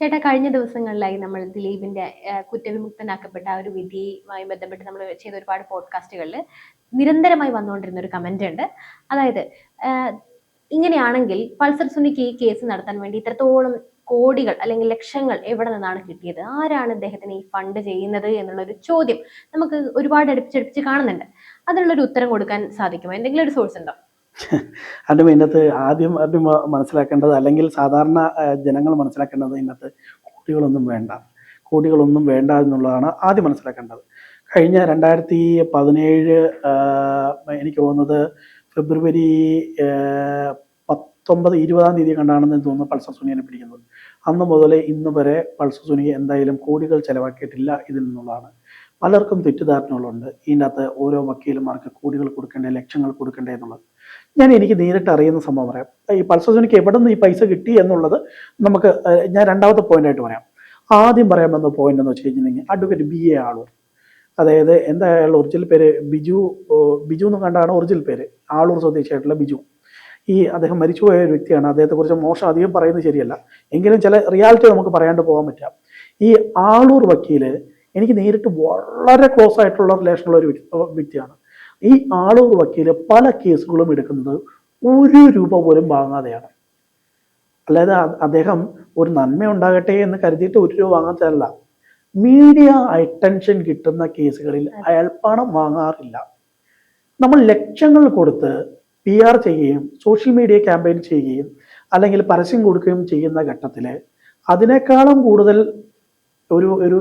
ചേട്ടാ കഴിഞ്ഞ ദിവസങ്ങളിലായി നമ്മൾ ദിലീപിന്റെ കുറ്റവിമുക്തനാക്കപ്പെട്ട ആ ഒരു വിധിയുമായി ബന്ധപ്പെട്ട് നമ്മൾ ചെയ്ത ഒരുപാട് പോഡ്കാസ്റ്റുകളിൽ നിരന്തരമായി വന്നുകൊണ്ടിരുന്ന ഒരു കമന്റ് ഉണ്ട്. അതായത് ഇങ്ങനെയാണെങ്കിൽ പൾസർ സുനിക്ക് ഈ കേസ് നടത്താൻ വേണ്ടി ഇത്രത്തോളം കോടികൾ അല്ലെങ്കിൽ ലക്ഷങ്ങൾ എവിടെ നിന്നാണ് കിട്ടിയത്? ആരാണ് ഇദ്ദേഹത്തിന് ഈ ഫണ്ട് ചെയ്യുന്നത് എന്നുള്ള ഒരു ചോദ്യം നമുക്ക് ഒരുപാട് അടുപ്പിച്ചടുപ്പിച്ച് കാണുന്നുണ്ട്. അതിനുള്ളൊരു ഉത്തരം കൊടുക്കാൻ സാധിക്കുമോ? എന്തെങ്കിലും ഒരു സോഴ്സ് ഉണ്ടോ? അതിന്റെ ഇതിനകത്ത് ആദ്യം ആദ്യം മനസ്സിലാക്കേണ്ടത് അല്ലെങ്കിൽ സാധാരണ ജനങ്ങൾ മനസ്സിലാക്കേണ്ടത് ഇതിനകത്ത് കോടികളൊന്നും വേണ്ട. കോടികളൊന്നും വേണ്ട എന്നുള്ളതാണ് ആദ്യം മനസ്സിലാക്കേണ്ടത്. കഴിഞ്ഞ രണ്ടായിരത്തി പതിനേഴ് എനിക്ക് തോന്നുന്നത് ഫെബ്രുവരി പത്തൊമ്പത് ഇരുപതാം തീയതി കണ്ടാണെന്ന് തോന്നുന്നു പൾസർ സുനിയെ പിടിക്കുന്നത്. അന്ന് മുതലേ ഇന്ന് വരെ പൾസർ സുനി എന്തായാലും കോടികൾ ചെലവാക്കിയിട്ടില്ല ഇതിൽ നിന്നുള്ളതാണ്. പലർക്കും തെറ്റിദ്ധാരണകളുണ്ട്. ഇതിനകത്ത് ഓരോ വക്കീലന്മാർക്ക് കൂടികൾ കൊടുക്കേണ്ടേ ലക്ഷങ്ങൾ കൊടുക്കേണ്ടേ എന്നുള്ളത്. ഞാൻ എനിക്ക് നേരിട്ട് അറിയുന്ന സംഭവം പറയാം. ഈ പൾസർ സുനിക്ക് എവിടെ നിന്ന് ഈ പൈസ കിട്ടി എന്നുള്ളത് നമുക്ക് ഞാൻ രണ്ടാമത്തെ പോയിന്റ് ആയിട്ട് പറയാം. ആദ്യം പറയാൻ വന്ന പോയിന്റ് എന്ന് വെച്ച് കഴിഞ്ഞിട്ടുണ്ടെങ്കിൽ അഡ്വക്കേറ്റ് ബി എ ആളൂർ. അതായത് എന്താ ഒറിജിനൽ പേര്? ബിജു ബിജു എന്ന് കണ്ടാണ് ഒറിജിനൽ പേര്. ആളൂർ സ്വദേശിയായിട്ടുള്ള ബിജു. ഈ അദ്ദേഹം മരിച്ചുപോയ ഒരു വ്യക്തിയാണ്. അദ്ദേഹത്തെ കുറിച്ച് മോശം അധികം പറയുന്നത് ശരിയല്ല. എങ്കിലും ചില റിയാലിറ്റി നമുക്ക് പറയാണ്ട് പോകാൻ പറ്റാം. ഈ ആളൂർ വക്കീൽ എനിക്ക് നേരിട്ട് വളരെ ക്ലോസ് ആയിട്ടുള്ള റിലേഷനുള്ള ഒരു വ്യക്തിയാണ്. ഈ ആളൂർ വക്കീൽ പല കേസുകളും എടുക്കുന്നത് ഒരു രൂപ പോലും വാങ്ങാതെയാണ്. അല്ലാതെ അദ്ദേഹം ഒരു നന്മ ഉണ്ടാകട്ടെ എന്ന് കരുതിയിട്ട് ഒരു രൂപ വാങ്ങാത്തതല്ല മീഡിയ അറ്റൻഷൻ കിട്ടുന്ന കേസുകളിൽ അയാൾ പണം വാങ്ങാറില്ല. നമ്മൾ ലക്ഷങ്ങൾ കൊടുത്ത് പി ആർ ചെയ്യുകയും സോഷ്യൽ മീഡിയ ക്യാമ്പയിൻ ചെയ്യുകയും അല്ലെങ്കിൽ പരസ്യം കൊടുക്കുകയും ചെയ്യുന്ന ഘട്ടത്തിൽ അതിനേക്കാളും കൂടുതൽ ഒരു ഒരു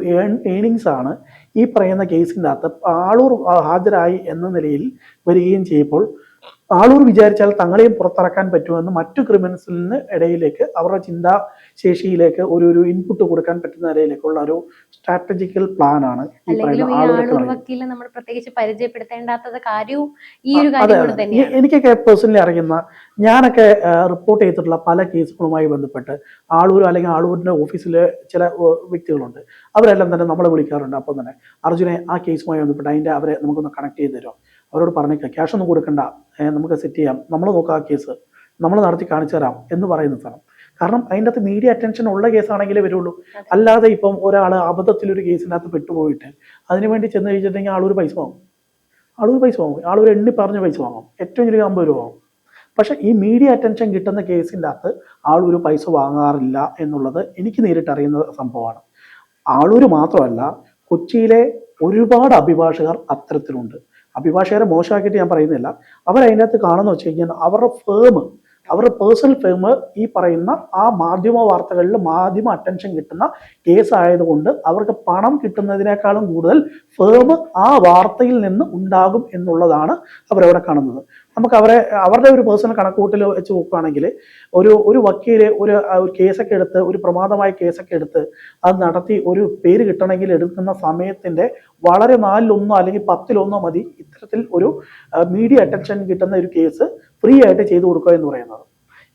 ഏണിങ്സ് ആണ് ഈ പറയുന്ന കേസിന്റെ അകത്ത് ആളൂർ ഹാജരായി എന്ന നിലയിൽ വരികയും ചെയ്യുമ്പോൾ ആളൂർ വിചാരിച്ചാൽ തങ്ങളെയും പുറത്തിറക്കാൻ പറ്റുമെന്ന് മറ്റു ക്രിമിനൽസിന് ഇടയിലേക്ക് അവരുടെ ചിന്താ ശേഷിയിലേക്ക് ഒരു ഒരു ഇൻപുട്ട് കൊടുക്കാൻ പറ്റുന്ന നിലയിലേക്കുള്ള ഒരു സ്ട്രാറ്റജിക്കൽ പ്ലാൻ ആണ് ഈ പറയുന്ന പ്രത്യേകിച്ച് പരിചയപ്പെടുത്തേണ്ടാത്തത് കാര്യവും ഈ ഒരു കാര്യം എനിക്കൊക്കെ പേഴ്സണലി അറിയുന്ന ഞാനൊക്കെ റിപ്പോർട്ട് ചെയ്തിട്ടുള്ള പല കേസുകളുമായി ബന്ധപ്പെട്ട് ആളൂർ അല്ലെങ്കിൽ ആളൂരിന്റെ ഓഫീസിലെ ചില വ്യക്തികളുണ്ട്. അവരെല്ലാം തന്നെ നമ്മളെ വിളിക്കാറുണ്ട്. അപ്പം തന്നെ അർജുനെ ആ കേസുമായി ബന്ധപ്പെട്ട് അതിന്റെ അവരെ നമുക്കൊന്ന് കണക്ട് ചെയ്ത് തരുമോ? അവരോട് പറഞ്ഞേക്കാം ക്യാഷ് ഒന്നും കൊടുക്കണ്ട. നമുക്ക് സെറ്റ് ചെയ്യാം. നമ്മൾ നോക്കാം ആ കേസ്. നമ്മൾ നടത്തി കാണിച്ചു തരാം എന്ന് പറയുന്ന സ്ഥലം കാരണം അതിന്റെ അകത്ത് മീഡിയ അറ്റൻഷൻ ഉള്ള കേസാണെങ്കിലേ വരുള്ളൂ. അല്ലാതെ ഇപ്പം ഒരാൾ അബദ്ധത്തിൽ ഒരു കേസിനകത്ത് പെട്ടുപോയിട്ട് അതിനുവേണ്ടി ചെന്ന് കഴിച്ചിട്ടുണ്ടെങ്കിൽ ആളൊരു പൈസ വാങ്ങും. ആളൊരു പൈസ വാങ്ങും. ആളൊരു എണ്ണി പറഞ്ഞ പൈസ വാങ്ങും. ഏറ്റവും ചെറിയ അമ്പത് രൂപ വാങ്ങും. പക്ഷെ ഈ മീഡിയ അറ്റൻഷൻ കിട്ടുന്ന കേസിന്റെ അകത്ത് ആളൊരു പൈസ വാങ്ങാറില്ല എന്നുള്ളത് എനിക്ക് നേരിട്ട് അറിയുന്ന സംഭവമാണ്. ആളൊരു മാത്രമല്ല കൊച്ചിയിലെ ഒരുപാട് അഭിഭാഷകർ അത്തരത്തിലുണ്ട്. അഭിഭാഷകരെ മോശമാക്കിയിട്ട് ഞാൻ പറയുന്നില്ല. അകത്ത് കാണുന്ന വെച്ച് കഴിഞ്ഞാൽ അവരുടെ ഫേം അവരുടെ പേഴ്സണൽ ഫേം ഈ പറയുന്ന ആ മാധ്യമ വാർത്തകളിൽ മാധ്യമ അറ്റൻഷൻ കിട്ടുന്ന കേസ് ആയതുകൊണ്ട് അവർക്ക് പണം കിട്ടുന്നതിനേക്കാളും കൂടുതൽ ഫേം ആ വാർത്തയിൽ നിന്ന് ഉണ്ടാകും എന്നുള്ളതാണ് അവരവിടെ കാണുന്നത്. നമുക്ക് അവരെ അവരുടെ ഒരു പേഴ്സണൽ കണക്കൂട്ടിൽ വെച്ച് നോക്കുകയാണെങ്കിൽ ഒരു ഒരു വക്കീൽ ഒരു കേസൊക്കെ എടുത്ത് ഒരു പ്രമാദമായ കേസൊക്കെ എടുത്ത് അത് നടത്തി ഒരു പേര് കിട്ടണമെങ്കിൽ എടുക്കുന്ന സമയത്തിന്റെ വളരെ നാലിലൊന്നോ അല്ലെങ്കിൽ പത്തിലൊന്നോ മതി ഇത്തരത്തിൽ ഒരു മീഡിയ അറ്റൻഷൻ കിട്ടുന്ന ഒരു കേസ് ഫ്രീ ആയിട്ട് ചെയ്തു കൊടുക്കുക എന്ന് പറയുന്നത്.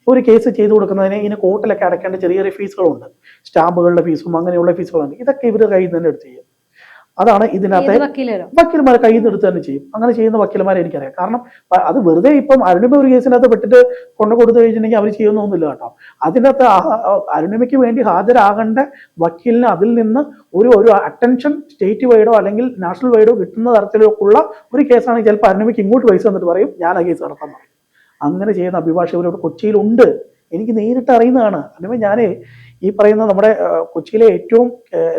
ഒരു കേസ് ചെയ്തു കൊടുക്കുന്നതിന് ഇതിന് കോർട്ടിലൊക്കെ അടയ്ക്കേണ്ട ചെറിയ ചെറിയ ഫീസുകളുണ്ട് സ്റ്റാമ്പുകളുടെ ഫീസും അങ്ങനെയുള്ള ഫീസുകളുണ്ട് ഇതൊക്കെ ഇവർ കയ്യിൽ നിന്ന് എടുത്ത് ചെയ്യും അതാണ് ഇതിനകത്തെ വക്കീൽമാരെ കയ്യിൽ നിന്ന് എടുത്ത് തന്നെ ചെയ്യും. അങ്ങനെ ചെയ്യുന്ന വക്കീലന്മാരെ എനിക്കറിയാം. കാരണം അത് വെറുതെ ഇപ്പം അരുണിമ ഒരു കേസിനകത്ത് പെട്ടിട്ട് കൊണ്ടു കൊടുത്തു കഴിഞ്ഞിട്ടുണ്ടെങ്കിൽ അവർ ചെയ്യുന്നൊന്നുമില്ല കേട്ടോ. അതിനകത്ത് അരുണിമയ്ക്ക് വേണ്ടി ഹാജരാകേണ്ട വക്കീലിന് അതിൽ നിന്ന് ഒരു ഒരു അറ്റൻഷൻ സ്റ്റേറ്റ് വൈഡോ അല്ലെങ്കിൽ നാഷണൽ വൈഡോ കിട്ടുന്ന തരത്തിലുള്ള ഒരു കേസാണെങ്കിൽ ചിലപ്പോൾ അരുണിമയ്ക്ക് ഇങ്ങോട്ട് പൈസ എന്നിട്ട് പറയും ഞാൻ ആ കേസ് നടത്താൻ പറയും. അങ്ങനെ ചെയ്യുന്ന അഭിഭാഷകരോട് കൊച്ചിയിലുണ്ട്. എനിക്ക് നേരിട്ട് അറിയുന്നതാണ്. അരുണിമ ഞാൻ ഈ പറയുന്ന നമ്മുടെ കൊച്ചിയിലെ ഏറ്റവും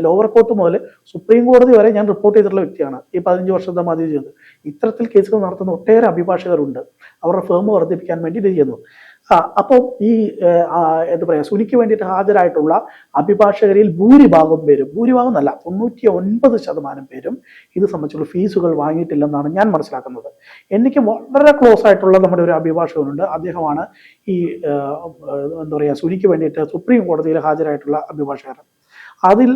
ലോവർ കോർട്ട് മുതൽ സുപ്രീം കോടതി വരെ ഞാൻ റിപ്പോർട്ട് ചെയ്തിട്ടുള്ള വ്യക്തിയാണ്. ഈ പതിനഞ്ച് വർഷത്തെ മതി ചെയ്ത് ഇത്തരത്തിൽ കേസുകൾ നടത്തുന്ന ഒട്ടേറെ അഭിഭാഷകരുണ്ട്. അവരുടെ ഫേം വർദ്ധിപ്പിക്കാൻ വേണ്ടി ഇത് ചെയ്യുന്നു. അപ്പം ഈ എന്താ പറയുക സുനിക്ക് വേണ്ടിയിട്ട് ഹാജരായിട്ടുള്ള അഭിഭാഷകരിൽ ഭൂരിഭാഗം പേരും ഭൂരിഭാഗം എന്നല്ല തൊണ്ണൂറ്റി ഒൻപത് ശതമാനം പേരും ഇത് സംബന്ധിച്ചുള്ള ഫീസുകൾ വാങ്ങിയിട്ടില്ലെന്നാണ് ഞാൻ മനസ്സിലാക്കുന്നത്. എനിക്ക് വളരെ ക്ലോസ് ആയിട്ടുള്ള നമ്മുടെ ഒരു അഭിഭാഷകനുണ്ട്. അദ്ദേഹമാണ് ഈ എന്താ പറയുക സുനിക്ക് വേണ്ടിയിട്ട് സുപ്രീം കോടതിയിൽ ഹാജരായിട്ടുള്ള അഭിഭാഷകർ അതിൽ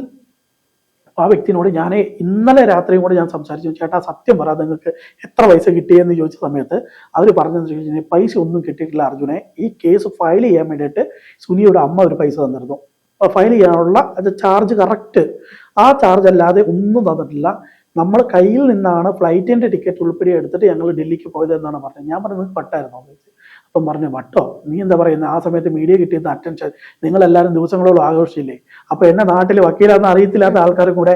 ആ വ്യക്തിനോട് ഞാൻ ഇന്നലെ രാത്രിയും കൂടെ ഞാൻ സംസാരിച്ചു. ചേട്ടാ സത്യം പറ നിങ്ങൾക്ക് എത്ര പൈസ കിട്ടിയെന്ന് ചോദിച്ച സമയത്ത് അവർ പറഞ്ഞതെന്ന് ചോദിച്ചു കഴിഞ്ഞാൽ പൈസ ഒന്നും കിട്ടിയിട്ടില്ല അർജുനെ. ഈ കേസ് ഫയൽ ചെയ്യാൻ വേണ്ടിയിട്ട് സുനിയുടെ അമ്മ ഒരു പൈസ തന്നിരുന്നു. ഫയൽ ചെയ്യാനുള്ള അത് ചാർജ് കറക്റ്റ് ആ ചാർജ് അല്ലാതെ ഒന്നും തന്നിട്ടില്ല. നമ്മൾ കയ്യിൽ നിന്നാണ് ഫ്ലൈറ്റിന്റെ ടിക്കറ്റ് ഉൾപ്പെടെ എടുത്തിട്ട് ഞങ്ങൾ ഡൽഹിക്ക് പോയത് എന്നാണ് പറഞ്ഞത്. ഞാൻ പറഞ്ഞത് പട്ടായിരുന്നു? അപ്പം പറഞ്ഞു വട്ടോ നീ എന്താ പറയുന്നത് ആ സമയത്ത് മീഡിയ കിട്ടിയത് അറ്റൻഷൻ നിങ്ങളെല്ലാവരും ദിവസങ്ങളോളം ആഘോഷിച്ചില്ലേ? അപ്പൊ എന്നെ നാട്ടിൽ വക്കീലാന്ന് അറിയത്തില്ലാത്ത ആൾക്കാരും കൂടെ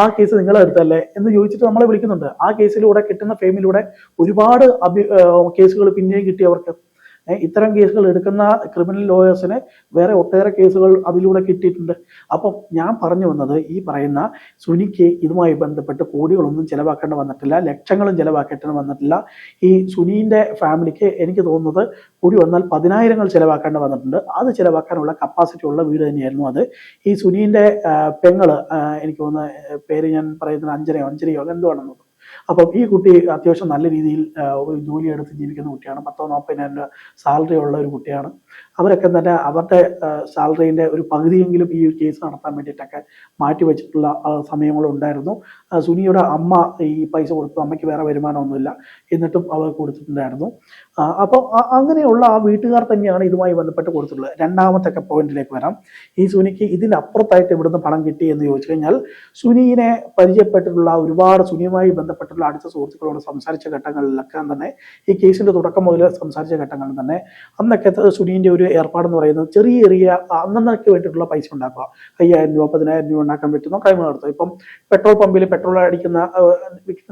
ആ കേസ് നിങ്ങളെ എടുത്തല്ലേ എന്ന് ചോദിച്ചിട്ട് നമ്മളെ വിളിക്കുന്നുണ്ട്. ആ കേസിലൂടെ കിട്ടുന്ന ഫെയിമിലൂടെ ഒരുപാട് അഭി കേസുകൾ പിന്നെയും കിട്ടി അവർക്ക്. ഏ, ഇത്തരം കേസുകൾ എടുക്കുന്ന ക്രിമിനൽ ലോയേഴ്സിന് വേറെ ഒട്ടേറെ കേസുകൾ അതിലൂടെ കിട്ടിയിട്ടുണ്ട്. അപ്പം ഞാൻ പറഞ്ഞു വന്നത് ഈ പറയുന്ന സുനിക്ക് ഇതുമായി ബന്ധപ്പെട്ട് കോടികളൊന്നും ചിലവാക്കേണ്ടി വന്നിട്ടില്ല ലക്ഷങ്ങളും ചിലവാക്കേണ്ടി വന്നിട്ടില്ല. ഈ സുനീന്റെ ഫാമിലിക്ക് എനിക്ക് തോന്നുന്നത് കൂടി വന്നാൽ പതിനായിരങ്ങൾ ചിലവാക്കേണ്ടി വന്നിട്ടുണ്ട്. അത് ചിലവാക്കാനുള്ള കപ്പാസിറ്റി ഉള്ള വീട് തന്നെയായിരുന്നു അത്. ഈ സുനീന്റെ പെങ്ങൾ എനിക്ക് തോന്നുന്ന പേര് ഞാൻ പറയുന്നത് അഞ്ചരയോ അഞ്ചരയോ എന്തോ ആണെന്ന് അപ്പം ഈ കുട്ടി അത്യാവശ്യം നല്ല രീതിയിൽ ഒരു ജോലി എടുത്ത് ജീവിക്കുന്ന കുട്ടിയാണ്. പത്തോ നാൽപ്പതിനായിരം സാലറി ഉള്ള ഒരു കുട്ടിയാണ്. അവരൊക്കെ തന്നെ അവരുടെ സാലറീന്റെ ഒരു പകുതിയെങ്കിലും ഈ ഒരു കേസ് നടത്താൻ വേണ്ടിയിട്ടൊക്കെ മാറ്റി വെച്ചിട്ടുള്ള സമയങ്ങളും സമയങ്ങളുണ്ടായിരുന്നു സുനിയുടെ അമ്മ ഈ പൈസ കൊടുത്തു. അമ്മയ്ക്ക് വേറെ വരുമാനമൊന്നുമില്ല. എന്നിട്ടും അവർ കൊടുത്തിട്ടുണ്ടായിരുന്നു. അപ്പോൾ അങ്ങനെയുള്ള ആ വീട്ടുകാർ തന്നെയാണ് ഇതുമായി ബന്ധപ്പെട്ട് കൊടുത്തിട്ടുള്ളത്. രണ്ടാമത്തെ പോയിന്റിലേക്ക് വരാം. ഈ സുനിക്ക് ഇതിനപ്പുറത്തായിട്ട് ഇവിടുന്ന് പണം കിട്ടി എന്ന് ചോദിച്ചു കഴിഞ്ഞാൽ സുനിയെ പരിചയപ്പെട്ടിട്ടുള്ള ഒരുപാട് സുനിയുമായി ബന്ധപ്പെട്ടുള്ള അടുത്ത സുഹൃത്തുക്കളോട് സംസാരിച്ച ഘട്ടങ്ങളിലൊക്കെ തന്നെ ഈ കേസിന്റെ തുടക്കം മുതൽ സംസാരിച്ച ഘട്ടങ്ങളിൽ തന്നെ അന്നൊക്കെ സുനീന്റെ ഒരു ഏർപ്പാടെന്ന് പറയുന്നത് ചെറിയ ചെറിയ അന്നൊക്കെ വേണ്ടിയിട്ടുള്ള പൈസ ഉണ്ടാക്കുക. അയ്യായിരം രൂപ പതിനായിരം രൂപ ഉണ്ടാക്കാൻ പറ്റുന്ന കൈമ നടത്തും ഇപ്പം പെട്രോൾ പമ്പിൽ പെട്രോൾ അടിക്കുന്ന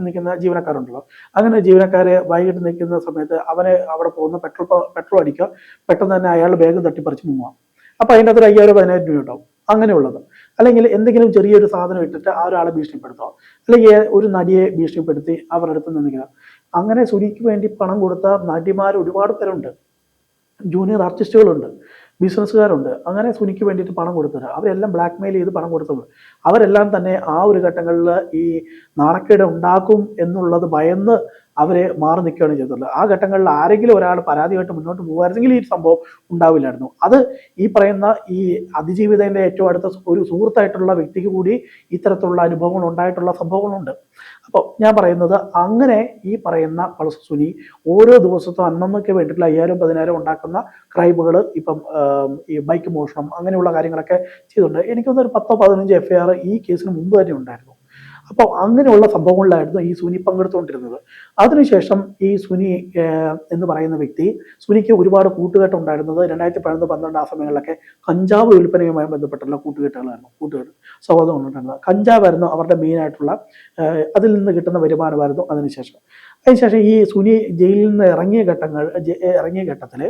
നിൽക്കുന്ന ജീവനക്കാരുണ്ടല്ലോ. അങ്ങനെ ജീവനക്കാരെ വൈകിട്ട് നിൽക്കുന്ന സമയത്ത് അവനെ അവിടെ പോകുന്ന പെട്രോൾ പെട്രോൾ അടിക്കുക. പെട്ടെന്ന് തന്നെ അയാൾ ബാഗ് തട്ടിപ്പറിച്ച് മുങ്ങുക. അപ്പൊ അതിന്റെ അകത്ത് ഒരു അയ്യായിരം പതിനായിരം രൂപ ഉണ്ടാവും. അങ്ങനെയുള്ളത്. അല്ലെങ്കിൽ എന്തെങ്കിലും ചെറിയൊരു സാധനം ഇട്ടിട്ട് ആ ഒരാളെ ഭീഷണിപ്പെടുത്തുക അല്ലെങ്കിൽ ഒരു നടിയെ ഭീഷണിപ്പെടുത്തി അവരുടെ അടുത്ത് നിന്നിക്കുക അങ്ങനെ സുനിക്ക് വേണ്ടി പണം കൊടുത്ത നടിമാർ ഒരുപാട് പേരുണ്ട്. ജൂനിയർ ആർട്ടിസ്റ്റുകളുണ്ട്. ബിസിനസ്സുകാരുണ്ട്. അങ്ങനെ സുനിക്ക് വേണ്ടിയിട്ട് പണം കൊടുത്തത് അവരെല്ലാം ബ്ലാക്ക് മെയിൽ ചെയ്ത് പണം കൊടുത്തത് അവരെല്ലാം തന്നെ ആ ഒരു ഘട്ടങ്ങളിൽ ഈ നാണക്കേട് ഉണ്ടാക്കും എന്നുള്ളത് ഭയന്ന് അവരെ മാറി നിൽക്കുകയാണ് ചെയ്തിട്ടുള്ളത്. ആ ഘട്ടങ്ങളിൽ ആരെങ്കിലും ഒരാൾ പരാതിയായിട്ട് മുന്നോട്ട് പോകുമായിരുന്നെങ്കിൽ ഈ സംഭവം ഉണ്ടാവില്ലായിരുന്നു. അത് ഈ പറയുന്ന ഈ അതിജീവിതന്റെ ഏറ്റവും അടുത്ത ഒരു സുഹൃത്തായിട്ടുള്ള വ്യക്തിക്ക് കൂടി ഇത്തരത്തിലുള്ള അനുഭവങ്ങൾ ഉണ്ടായിട്ടുള്ള സംഭവങ്ങളുണ്ട്. അപ്പോൾ ഞാൻ പറയുന്നത് അങ്ങനെ ഈ പറയുന്ന പൾസ് സുനി ഓരോ ദിവസത്തും അന്നന്നൊക്കെ വേണ്ടിയിട്ടുള്ള അയ്യായിരം പതിനായിരം ഉണ്ടാക്കുന്ന ക്രൈമുകൾ ഇപ്പം ഈ ബൈക്ക് മോഷണം അങ്ങനെയുള്ള കാര്യങ്ങളൊക്കെ ചെയ്തിട്ടുണ്ട് എനിക്കൊന്നൊരു പത്തോ പതിനഞ്ചോ എഫ് ഐ ആർ ഈ കേസിന് മുമ്പ് തന്നെ ഉണ്ടായിരുന്നു. അപ്പോൾ അങ്ങനെയുള്ള സംഭവങ്ങളിലായിരുന്നു ഈ സുനി പങ്കെടുത്തുകൊണ്ടിരുന്നത്. അതിനുശേഷം ഈ സുനി എന്ന് പറയുന്ന വ്യക്തി സുനിക്ക് ഒരുപാട് കൂട്ടുകെട്ട് ഉണ്ടായിരുന്നത് രണ്ടായിരത്തി പതിനൊന്ന് പന്ത്രണ്ട് ആ സമയങ്ങളിലൊക്കെ കഞ്ചാവ് വിൽപ്പനയുമായി ബന്ധപ്പെട്ടുള്ള കൂട്ടുകെട്ടുകളായിരുന്നു കൂട്ടുകെട്ട് സൗഹൃദം ഉണ്ടായിരുന്നത് കഞ്ചാവായിരുന്നു അവരുടെ മെയിനായിട്ടുള്ള അതിൽ നിന്ന് കിട്ടുന്ന വരുമാനമായിരുന്നു അതിനുശേഷം. അതിനുശേഷം ഈ സുനി ജയിലിൽ നിന്ന് ഇറങ്ങിയ ഘട്ടങ്ങൾ ഇറങ്ങിയ ഘട്ടത്തിൽ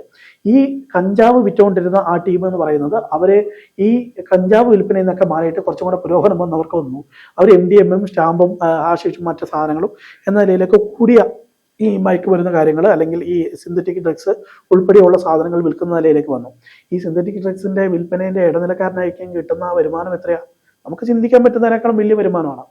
ഈ കഞ്ചാവ് വിറ്റുകൊണ്ടിരുന്ന ആ ടീം എന്ന് പറയുന്നത് അവരെ ഈ കഞ്ചാവ് വിൽപ്പനയിൽ നിന്നൊക്കെ മാറിയിട്ട് കുറച്ചും കൂടെ പുരോഗമനം വന്ന് അവർക്ക് വന്നു. അവർ എം ഡി എമ്മും സ്റ്റാമ്പും ആശേഷിച്ചും മറ്റു സാധനങ്ങളും എന്ന നിലയിലൊക്കെ കൂടിയ ഈ മയക്ക് വരുന്ന കാര്യങ്ങൾ അല്ലെങ്കിൽ ഈ സിന്തറ്റിക് ഡ്രഗ്സ് ഉൾപ്പെടെയുള്ള സാധനങ്ങൾ വിൽക്കുന്ന നിലയിലേക്ക് വന്നു. ഈ സിന്തറ്റിക് ഡ്രഗ്സിന്റെ വിൽപ്പനയുടെ ഇടനിലക്കാരനായിരിക്കും കിട്ടുന്ന വരുമാനം എത്രയാണ് നമുക്ക് ചിന്തിക്കാൻ പറ്റുന്നതിനേക്കാളും വലിയ വരുമാനമാണ്.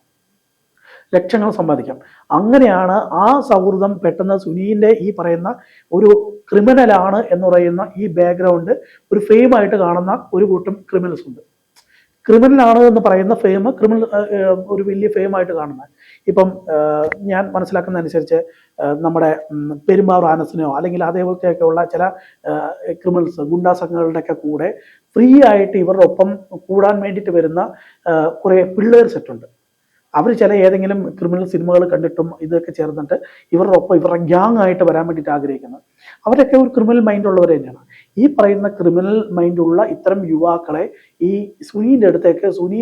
ലക്ഷങ്ങൾ സമ്പാദിക്കാം. അങ്ങനെയാണ് ആ സൗഹൃദം പെട്ടെന്ന് സുനീന്റെ ഈ പറയുന്ന ഒരു ക്രിമിനലാണ് എന്ന് പറയുന്ന ഈ ബാക്ക്ഗ്രൗണ്ട് ഒരു ഫെയിമായിട്ട് കാണുന്ന ഒരു കൂട്ടം ക്രിമിനൽസ് ഉണ്ട്. ക്രിമിനലാണ് എന്ന് പറയുന്ന ഫെയിം ക്രിമിനൽ ഒരു വലിയ ഫെയിമായിട്ട് കാണുന്നത്. ഇപ്പം ഞാൻ മനസ്സിലാക്കുന്ന അനുസരിച്ച് നമ്മുടെ പെരുമ്പാവൂർ ആനസിനോ അല്ലെങ്കിൽ അതേപോലത്തെയൊക്കെയുള്ള ചില ക്രിമിനൽസ് ഗുണ്ടാ സംഘങ്ങളുടെ ഒക്കെ കൂടെ ഫ്രീ ആയിട്ട് ഇവരുടെ ഒപ്പം കൂടാൻ വേണ്ടിയിട്ട് വരുന്ന കുറെ പിള്ളേർ സെറ്റുണ്ട് അവർ ചില ഏതെങ്കിലും ക്രിമിനൽ സിനിമകൾ കണ്ടിട്ടും ഇതൊക്കെ ചേർന്നിട്ട് ഇവരുടെ ഒപ്പം ഇവരുടെ ഗ്യാങ് ആയിട്ട് വരാൻ വേണ്ടിയിട്ട് ആഗ്രഹിക്കുന്നത് അവരൊക്കെ ഒരു ക്രിമിനൽ മൈൻഡ് ഉള്ളവർ തന്നെയാണ്. ഈ പറയുന്ന ക്രിമിനൽ മൈൻഡുള്ള ഇത്തരം യുവാക്കളെ ഈ സുനീന്റെ അടുത്തേക്ക് സുനി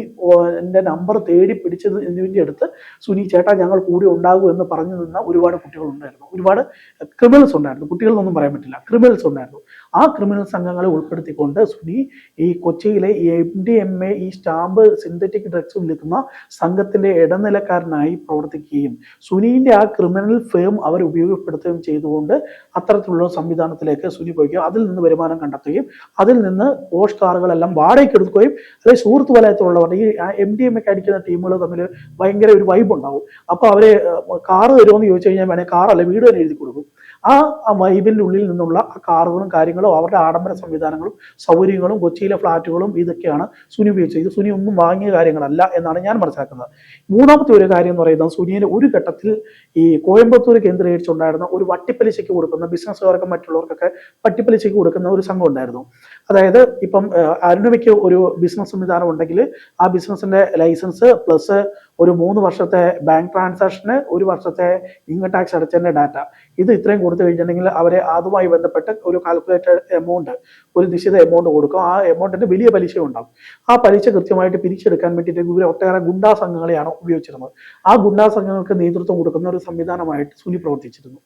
എന്റെ നമ്പർ തേടി പിടിച്ചത് എന്നിവന്റെ അടുത്ത് സുനി ചേട്ടാ ഞങ്ങൾ കൂടി ഉണ്ടാകും എന്ന് പറഞ്ഞു നിന്ന ഒരുപാട് കുട്ടികളുണ്ടായിരുന്നു ഒരുപാട് ക്രിമിനൽസ് ഉണ്ടായിരുന്നു. കുട്ടികളെന്നൊന്നും പറയാൻ പറ്റില്ല. ക്രിമിനൽസ് ഉണ്ടായിരുന്നു. ആ ക്രിമിനൽ സംഘങ്ങളെ ഉൾപ്പെടുത്തിക്കൊണ്ട് സുനി ഈ കൊച്ചിയിലെ എം ഡി എം എ ഈ സ്റ്റാമ്പ് സിന്തറ്റിക് ഡ്രഗ്സ് വിൽക്കുന്ന സംഘത്തിന്റെ ഇടനിലക്കാരനായി പ്രവർത്തിക്കുകയും സുനീന്റെ ആ ക്രിമിനൽ ഫേം അവർ ഉപയോഗപ്പെടുത്തുകയും ചെയ്തുകൊണ്ട് അത്തരത്തിലുള്ള സംവിധാനത്തിലേക്ക് സുനി പോയിക്കുകയും അതിൽ നിന്ന് വരുമാനം കണ്ടെത്തുകയും അതിൽ നിന്ന് പോഷ് കാറുകളെല്ലാം വാടകയ്ക്ക് എടുക്കുകയും അല്ലെങ്കിൽ സുഹൃത്ത് വലയത്തിലുള്ളവർ ഈ എം ഡി എം ഒക്കെ അടിക്കുന്ന ടീമുകൾ തമ്മിൽ ഭയങ്കര ഒരു വൈബ് ഉണ്ടാവും. അപ്പോൾ അവരെ കാറ് തരുമോ എന്ന് ചോദിച്ചു കഴിഞ്ഞാൽ വേണേൽ കാറല്ല വീട് തന്നെ എഴുതി കൊടുക്കും. ആ വൈബിന്റെ ഉള്ളിൽ നിന്നുള്ള ആ കാറുകളും കാര്യങ്ങളും അവരുടെ ആഡംബര സംവിധാനങ്ങളും സൗകര്യങ്ങളും കൊച്ചിയിലെ ഫ്ളാറ്റുകളും ഇതൊക്കെയാണ് സുനി ഉപയോഗിച്ചത്. ഇത് സുനി ഒന്നും വാങ്ങിയ കാര്യങ്ങളല്ല എന്നാണ് ഞാൻ മനസ്സിലാക്കുന്നത്. മൂന്നാമത്തെ ഒരു കാര്യം എന്ന് പറയുന്നത് സുനിയുടെ ഒരു ഘട്ടത്തിൽ ഈ കോയമ്പത്തൂർ കേന്ദ്രീകരിച്ചുണ്ടായിരുന്ന ഒരു വട്ടിപ്പലിശയ്ക്ക് കൊടുക്കുന്ന ബിസിനസ്സുകാർക്കും മറ്റുള്ളവർക്കൊക്കെ വട്ടിപ്പലിശയ്ക്ക് കൊടുക്കുന്ന ഒരു സംഘം ഉണ്ടായിരുന്നു. അതായത് ഇപ്പം ഏഹ്, അരുണവയ്ക്ക് ഒരു ബിസിനസ് സംവിധാനം ഉണ്ടെങ്കിൽ ആ ബിസിനസിന്റെ ലൈസൻസ് പ്ലസ് ഒരു മൂന്ന് വർഷത്തെ ബാങ്ക് ട്രാൻസാക്ഷന് ഒരു വർഷത്തെ ഇൻകം ടാക്സ് അടച്ചതിന്റെ ഡാറ്റ ഇത് ഇത്രയും കൊടുത്തു കഴിഞ്ഞിട്ടുണ്ടെങ്കിൽ അവരെ അതുമായി ബന്ധപ്പെട്ട് ഒരു കാൽക്കുലേറ്റഡ് എമൗണ്ട് ഒരു നിശ്ചിത എമൗണ്ട് കൊടുക്കും. ആ എമൗണ്ടിന് വലിയ പലിശ ഉണ്ടാകും ആ പലിശ കൃത്യമായിട്ട് പിരിച്ചെടുക്കാൻ വേണ്ടിയിട്ട് ഇവരെ ഒട്ടേറെ ഗുണ്ടാ സംഘങ്ങളെയാണ് ഉപയോഗിച്ചിരുന്നത്. ആ ഗുണ്ടാ സംഘങ്ങൾക്ക് നേതൃത്വം കൊടുക്കുന്ന ഒരു സംവിധാനമായിട്ട് സുനി പ്രവർത്തിച്ചിരുന്നു.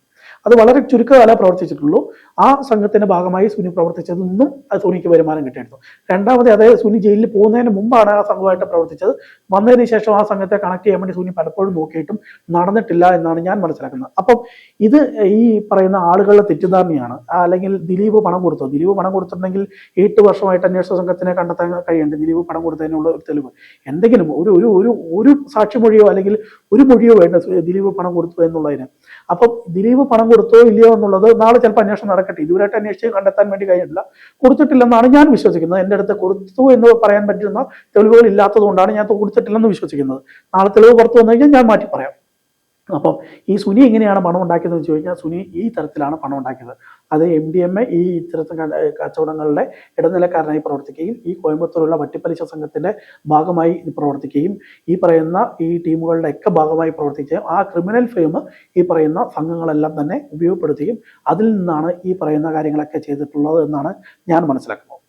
അത് വളരെ ചുരുക്കകാലം പ്രവർത്തിച്ചിട്ടുള്ളൂ. ആ സംഘത്തിന്റെ ഭാഗമായി സുനി പ്രവർത്തിച്ചത് നിന്നും സുനിക്ക് വരുമാനം കിട്ടിയിരുന്നു രണ്ടാമത് അതായത് സുനി ജയിലിൽ പോകുന്നതിന് മുമ്പാണ് ആ സംഘമായിട്ട് പ്രവർത്തിച്ചത്. വന്നതിന് ശേഷം ആ സംഘത്തെ കണക്ട് ചെയ്യാൻ വേണ്ടി സുനി പലപ്പോഴും നോക്കിയിട്ടും നടന്നിട്ടില്ല എന്നാണ് ഞാൻ മനസ്സിലാക്കുന്നത്. അപ്പം ഇത് ഈ പറയുന്ന ആളുകളുടെ തെറ്റിദ്ധാരണയാണ്. അല്ലെങ്കിൽ ദിലീപ് പണം കൊടുത്തു? ദിലീപ് പണം കൊടുത്തിട്ടുണ്ടെങ്കിൽ എട്ട് വർഷമായിട്ട് അന്വേഷണ സംഘത്തിനെ കണ്ടെത്താൻ കഴിയുന്നുണ്ട് ദിലീപ് പണം കൊടുത്തതിനുള്ള ഒരു തെളിവ്. എന്തെങ്കിലും ഒരു ഒരു ഒരു ഒരു സാക്ഷിമൊഴിയോ അല്ലെങ്കിൽ ഒരു മൊഴിയോ വേണ്ട ദിലീപ് പണം കൊടുത്തു എന്നുള്ളതിന്. അപ്പം ദിലീപ് പണം കൊടുത്തോ ഇല്ലയോ എന്നുള്ളത് നാളെ ചിലപ്പോൾ അന്വേഷണം നടക്കട്ടെ. ഇതുവരെയായിട്ട് അന്വേഷിച്ച് കണ്ടെത്താൻ വേണ്ടി കഴിഞ്ഞിട്ടില്ല. കൊടുത്തിട്ടില്ലെന്നാണ് ഞാൻ വിശ്വസിക്കുന്നത്. എന്റെ അടുത്ത് കൊടുത്തു എന്ന് പറയാൻ പറ്റുന്ന തെളിവുകൾ ഇല്ലാത്തത് കൊണ്ടാണ് ഞാൻ കൊടുത്തിട്ടില്ലെന്ന് വിശ്വസിക്കുന്നത്. നാളെ തെളിവ് പുറത്തു വന്നു കഴിഞ്ഞാൽ ഞാൻ മാറ്റി പറയാം അപ്പം ഈ സുനി എങ്ങനെയാണ് പണം ഉണ്ടാക്കിയതെന്ന് കഴിഞ്ഞാൽ സുനി ഈ തരത്തിലാണ് പണം ഉണ്ടാക്കിയത്. അത് എം ഡി എം എ ഈ ഇത്തരത്തിൽ കച്ചവടങ്ങളുടെ ഇടനിലക്കാരനായി പ്രവർത്തിക്കുകയും ഈ കോയമ്പത്തൂരുള്ള വട്ടിപ്പലിശ സംഘത്തിന്റെ ഭാഗമായി പ്രവർത്തിക്കുകയും ഈ പറയുന്ന ഈ ടീമുകളുടെ ഒക്കെ ഭാഗമായി പ്രവർത്തിക്കുകയും ആ ക്രിമിനൽ ഫെയിം ഈ പറയുന്ന സംഘങ്ങളെല്ലാം തന്നെ ഉപയോഗപ്പെടുത്തുകയും അതിൽ നിന്നാണ് ഈ പറയുന്ന കാര്യങ്ങളൊക്കെ ചെയ്തിട്ടുള്ളത് എന്നാണ് ഞാൻ മനസ്സിലാക്കുന്നത്.